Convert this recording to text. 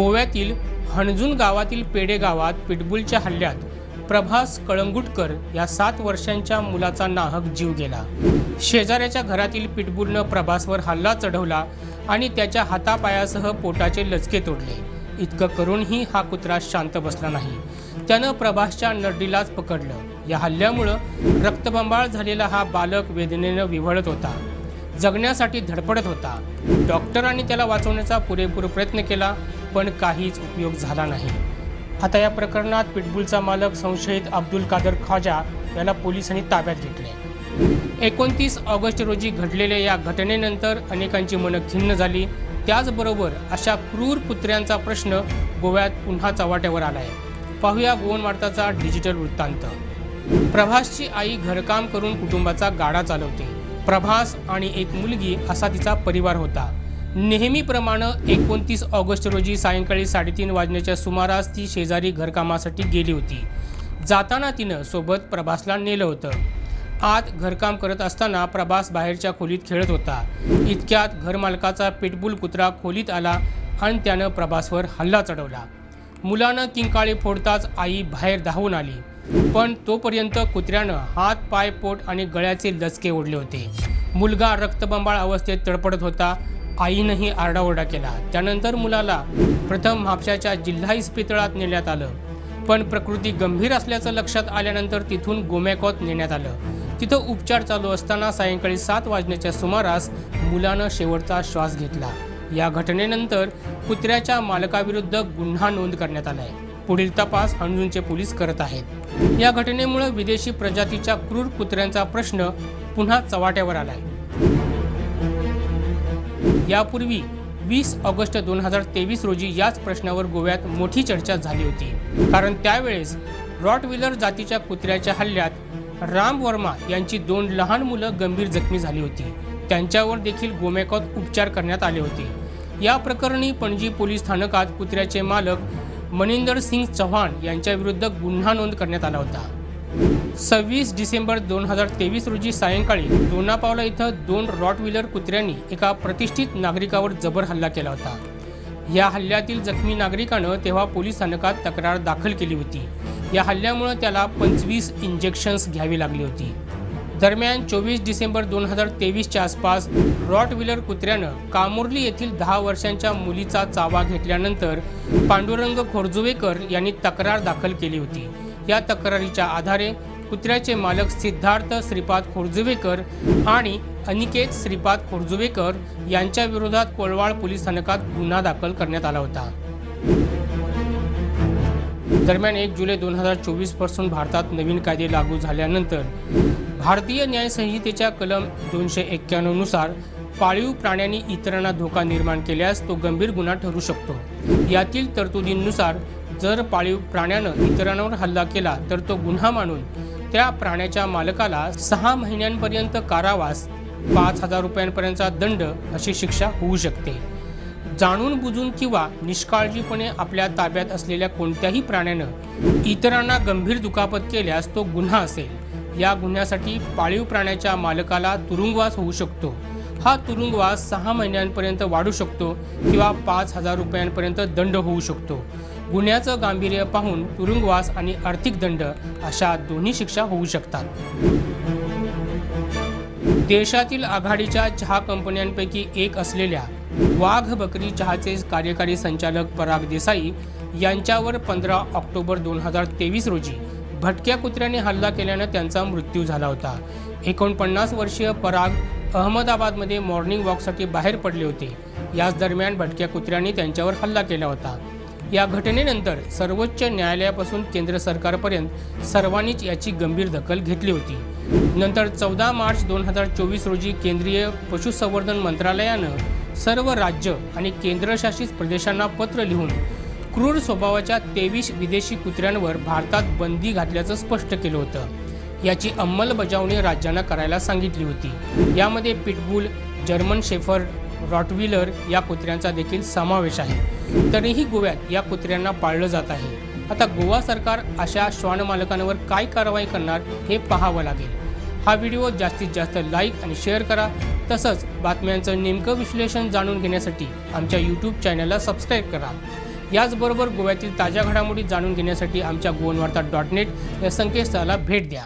गोव्यातील हणजून गावातील पेडे गावात पिटबुलच्या हल्ल्यात प्रभास कळंगुटकर या सात वर्षांच्या मुलाचा नाहक जीव गेला. शेजाऱ्याच्या घरातील पिटबुलनं प्रभासवर हल्ला चढवला आणि त्याच्या हातापायासह पोटाचे लचके तोडले. इतकं करूनही हा कुत्रा शांत बसला नाही. त्यानं प्रभासच्या नरडीलाच पकडलं. या हल्ल्यामुळं रक्तबंबाळ झालेला हा बालक वेदनेनं विव्हळत होता. जगण्यासाठी धडपडत होता. डॉक्टरांनी त्याला वाचवण्याचा पुरेपूर प्रयत्न केला पण काहीच उपयोग झाला नाही. आता या प्रकरणात पिटबुलचा मालक संशयित अब्दुल कादर ख्वाजा याला पोलिसांनी ताब्यात घेतले. एकोणतीस ऑगस्ट रोजी घडलेल्या या घटनेनंतर अनेकांची मनं खिन्न झाली. त्याचबरोबर अशा क्रूर कुत्र्यांचा प्रश्न गोव्यात पुन्हा चव्हाट्यावर आलाय. पाहूया गोवन वार्ताचा डिजिटल वृत्तांत. प्रभासची आई घरकाम करून कुटुंबाचा गाडा चालवते. प्रभास आणि एक मुलगी असा तिचा परिवार होता. नेहमीप्रमाणे एकोणतीस ऑगस्ट रोजी सायंकाळी साडेतीन वाजण्याच्या सुमारास ती शेजारी घरकामासाठी गेली होती. जाताना तिनं सोबत प्रभासला नेलं होतं. आत घरकाम करत असताना प्रभास बाहेरच्या खोलीत खेळत होता. इतक्यात घरमालकाचा पिटबुल कुत्रा खोलीत आला आणि त्यानं प्रभासवर हल्ला चढवला. मुलानं किंकाळी फोडताच आई बाहेर धावून आली. पण तोपर्यंत कुत्र्यानं हात पाय पोट आणि गळ्याचे लचके ओढले होते. मुलगा रक्तबंबाळ अवस्थेत तडपडत होता. आईनंही आरडाओरडा केला. त्यानंतर मुलाला प्रथम म्हापशाच्या जिल्हा इस्पितळात नेण्यात आलं. पण प्रकृती गंभीर असल्याचं लक्षात आल्यानंतर तिथून गोमॅकॉत नेण्यात आलं. तिथं उपचार चालू असताना सायंकाळी सात वाजण्याच्या सुमारास मुलानं शेवटचा श्वास घेतला. या घटनेनंतर कुत्र्याच्या मालकाविरुद्ध गुन्हा नोंद करण्यात आलाय. पुढील तपास हणजूनचे पोलीस करत आहेत. या घटनेमुळे विदेशी प्रजातीच्या क्रूर कुत्र्यांचा प्रश्न पुन्हा चव्हाट्यावर आलाय. यापूर्वी वीस ऑगस्ट दोन हजार तेवीस रोजी याच प्रश्नावर गोव्यात मोठी चर्चा झाली होती. कारण त्यावेळेस रॉट व्हीलर जातीच्या कुत्र्याच्या हल्ल्यात राम वर्मा यांची दोन लहान मुलं गंभीर जखमी झाली होती. त्यांच्यावर देखील गोमेकॉत उपचार करण्यात आले होते. या प्रकरणी पणजी पोलीस स्थानकात कुत्र्याचे मालक मनिंदर सिंग चव्हाण यांच्याविरुद्ध गुन्हा नोंद करण्यात आला होता. सव्वीस डिसेंबर दोन हजार तेवीस रोजी सायंकाळी दोनापावला इथं दोन रॉट व्हीलर कुत्र्यांनी एका प्रतिष्ठित नागरिकावर जबर हल्ला केला होता. या हल्ल्यातील जखमी नागरिकानं तेव्हा पोलीस स्थानकात तक्रार दाखल केली होती? या हल्ल्यामुळे त्याला पंचवीस इंजेक्शन्स घ्यावी लागली होती. दरम्यान चोवीस डिसेंबर दोन हजार तेवीसच्या आसपास रॉट व्हीलर कुत्र्यानं कामुर्ली येथील दहा वर्षांच्या मुलीचा चावा घेतल्यानंतर पांडुरंग खोरजुवेकर यांनी तक्रार दाखल केली होती. या तक्रारीच्या आधारे कुत्र्याचे मालक सिद्धार्थ श्रीपाद खोरजुवेकर आणि अनिकेत श्रीपाद खोरजुवेकर यांच्या विरोधात कोळवाळ पोलीस स्थानकात गुन्हा दाखल करण्यात आला होता. दरम्यान एक जुलै दोन हजार चोवीसपासून भारतात नवीन कायदे लागू झाल्यानंतर भारतीय न्यायसंहितेच्या कलम दोनशे एक्क्याण्णवनुसार पाळीव प्राण्यांनी इतरांना धोका निर्माण केल्यास तो गंभीर गुन्हा ठरू शकतो. यातील तरतुदींनुसार जर पाळीव प्राण्यानं इतरांवर हल्ला केला तर तो गुन्हा मानून त्या प्राण्याच्या मालकाला सहा महिन्यांपर्यंत कारावास पाच हजार रुपयांपर्यंतचा दंड अशी शिक्षा होऊ शकते. जाणून बुजून किंवा निष्काळजीपणे आपल्या ताब्यात असलेल्या कोणत्याही प्राण्यानं इतरांना गंभीर दुखापत केल्यास तो गुन्हा असेल. या गुन्ह्यासाठी पाळीव प्राण्याच्या मालकाला तुरुंगवास होऊ शकतो. हा तुरुंगवास सहा महिन्यांपर्यंत वाढू शकतो किंवा पाच हजार रुपयांपर्यंत दंड होऊ शकतो. गुन्ह्याचं गांभीर्य पाहून तुरुंगवास आणि आर्थिक दंड अशा दोन्ही शिक्षा होऊ शकतात. देशातील आघाडीच्या चहा कंपन्यांपैकी एक असलेल्या वाघ बकरी चहाचे कार्यकारी संचालक पराग देसाई यांच्यावर पंधरा ऑक्टोबर दोन हजार तेवीस रोजी भटक्या कुत्र्याने हल्ला केल्यानं त्यांचा मृत्यू झाला होता. एकोणपन्नास वर्षीय पराग अहमदाबादमध्ये मॉर्निंग वॉकसाठी बाहेर पडले होते. याच दरम्यान भटक्या कुत्र्यांनी त्यांच्यावर हल्ला केला होता. या घटनेनंतर सर्वोच्च न्यायालयापासून केंद्र सरकारपर्यंत सर्वांनीच याची गंभीर दखल घेतली होती. नंतर चौदा मार्च दोन हजार चोवीस रोजी केंद्रीय पशुसंवर्धन मंत्रालयानं सर्व राज्य आणि केंद्रशासित प्रदेशांना पत्र लिहून क्रूर स्वभावाच्या तेवीस विदेशी कुत्र्यांवर भारतात बंदी घातल्याचं स्पष्ट केलं होतं. याची अंमलबजावणी राज्यांना करायला सांगितली होती. यामध्ये पिटबुल जर्मन शेफर्ड रॉटव्हीलर या कुत्र्यांचा देखील समावेश आहे. तरीही गोव्यात या कुत्र्यांना पाळलं जात आहे. आता गोवा सरकार अशा श्वान मालकांवर काय कारवाई करणार हे पाहावं लागेल. हा व्हिडिओ जास्तीत जास्त लाईक आणि शेअर करा. तसंच बातम्यांचं नेमकं विश्लेषण जाणून घेण्यासाठी आमच्या यूट्यूब चॅनलला सबस्क्राईब करा. याचबरोबर गोव्यातील ताज्या घडामोडी जाणून घेण्यासाठी आमच्या गोवनवार्ता डॉट नेट या संकेतस्थळाला भेट द्या.